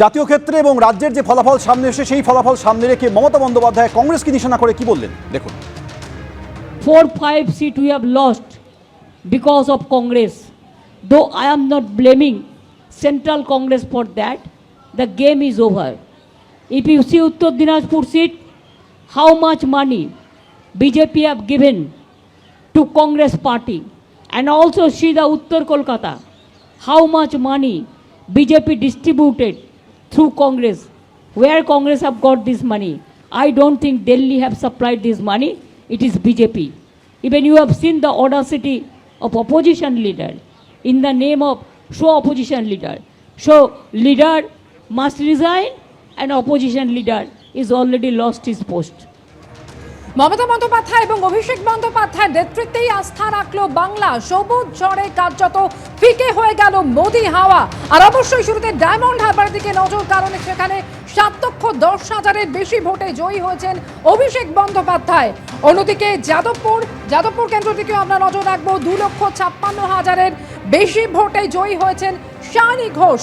জাতীয় ক্ষেত্রে এবং রাজ্যের যে ফলাফল সামনে এসে সেই ফলাফল সামনে রেখে মমতা বন্দ্যোপাধ্যায় কংগ্রেসকে নিশানা করে কি বললেন? দেখুন। Four five seat we have lost because of Congress though I am not blaming central Congress for that the game is over if you see Uttar Dinajpur seat how much money BJP have given to Congress party and also see the Uttar Kolkata how much money BJP distributed through congress where congress have got this money i don't think delhi have supplied this money it is bjp even you have seen the audacity of opposition leader in the name of show opposition leader so leader must resign and opposition leader is already lost his post Mamata Bandyopadhyay এবং অভিষেক বন্দ্যোপাধ্যায় নেতৃত্বেই আস্থা রাখল বাংলা। সবুজ ঝড়ে কার্যত ফিকে হয়ে গেল মোদি হাওয়া। আর অবশ্যই শুরুতে ডায়মন্ড হারবার দিকে নজর, কারণ সেখানে সাত লক্ষ দশ হাজারের বেশি ভোটে জয়ী হয়েছেন অভিষেক বন্দ্যোপাধ্যায়। অন্যদিকে যাদবপুর যাদবপুর কেন্দ্র থেকেও আমরা নজর রাখব, দু লক্ষ ছাপ্পান্ন হাজারের বেশি ভোটে জয়ী হয়েছেন শায়নী ঘোষ।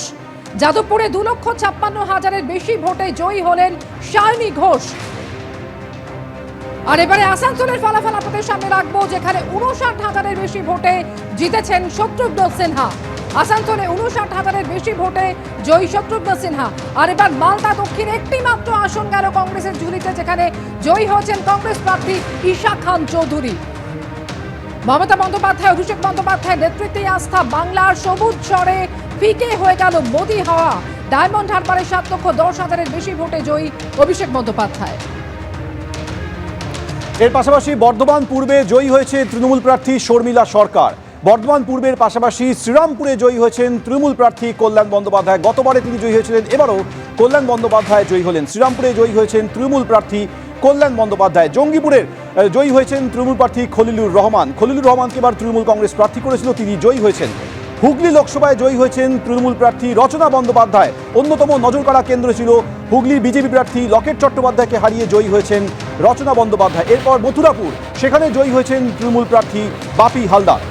যাদবপুরে দু লক্ষ ছাপ্পান্ন হাজারের বেশি ভোটে জয়ী হলেন শায়নী ঘোষ। আর এবারে আসানসোলের ফলাফল আপনাদের সামনে রাখব, যেখানে উনষাট হাজারের বেশি ভোটে জিতেছেন শত্রুঘ্ন সিনহা। আসানসোলে উনষাট হাজারের বেশি ভোটে জয়ী শত্রুঘ্ন সিনহা। আর এবার মালদা দক্ষিণ একটি মাত্র আসন গেল কংগ্রেসের ঝুলিতে, যেখানে জয়ী হয়েছেন কংগ্রেস প্রার্থী ঈশা খান চৌধুরী। মমতা বন্দ্যোপাধ্যায়, অভিষেক বন্দ্যোপাধ্যায় নেতৃত্বে আস্থা বাংলার সবুজ স্বরে ফিকে হয়ে গেল মোদি হাওয়া। ডায়মন্ড হারবারে সাত লক্ষ দশ হাজারের বেশি ভোটে জয়ী অভিষেক বন্দ্যোপাধ্যায়। এর পাশাপাশি বর্ধমান পূর্বে জয়ী হয়েছে তৃণমূল প্রার্থী শর্মিলা সরকার। বর্ধমান পূর্বের পাশাপাশি শ্রীরামপুরে জয়ী হয়েছেন তৃণমূল প্রার্থী কল্যাণ বন্দ্যোপাধ্যায়। গতবারে তিনি জয়ী হয়েছিলেন, এবারও কল্যাণ বন্দ্যোপাধ্যায় জয়ী হলেন। শ্রীরামপুরে জয়ী হয়েছেন তৃণমূল প্রার্থী কল্যাণ বন্দ্যোপাধ্যায়। জঙ্গিপুরের জয়ী হয়েছেন তৃণমূল প্রার্থী খলিলুর রহমান। খলিলুর রহমানকে এবার তৃণমূল কংগ্রেস প্রার্থী করেছিল, তিনি জয়ী হয়েছেন। হুগলি লোকসভায় জয়ী হয়েছেন তৃণমূল প্রার্থী রচনা বন্দ্যোপাধ্যায়। অন্যতম নজর কেন্দ্র ছিল হুগলি বিজেপি প্রার্থী লকেট চট্টোপাধ্যায়কে হারিয়ে জয়ী হয়েছেন রচনা বন্দ্যোপাধ্যায়। এরপর মথুরাপুর, সেখানে জয়ী হয়েছেন তৃণমূল প্রার্থী বাপি হালদার।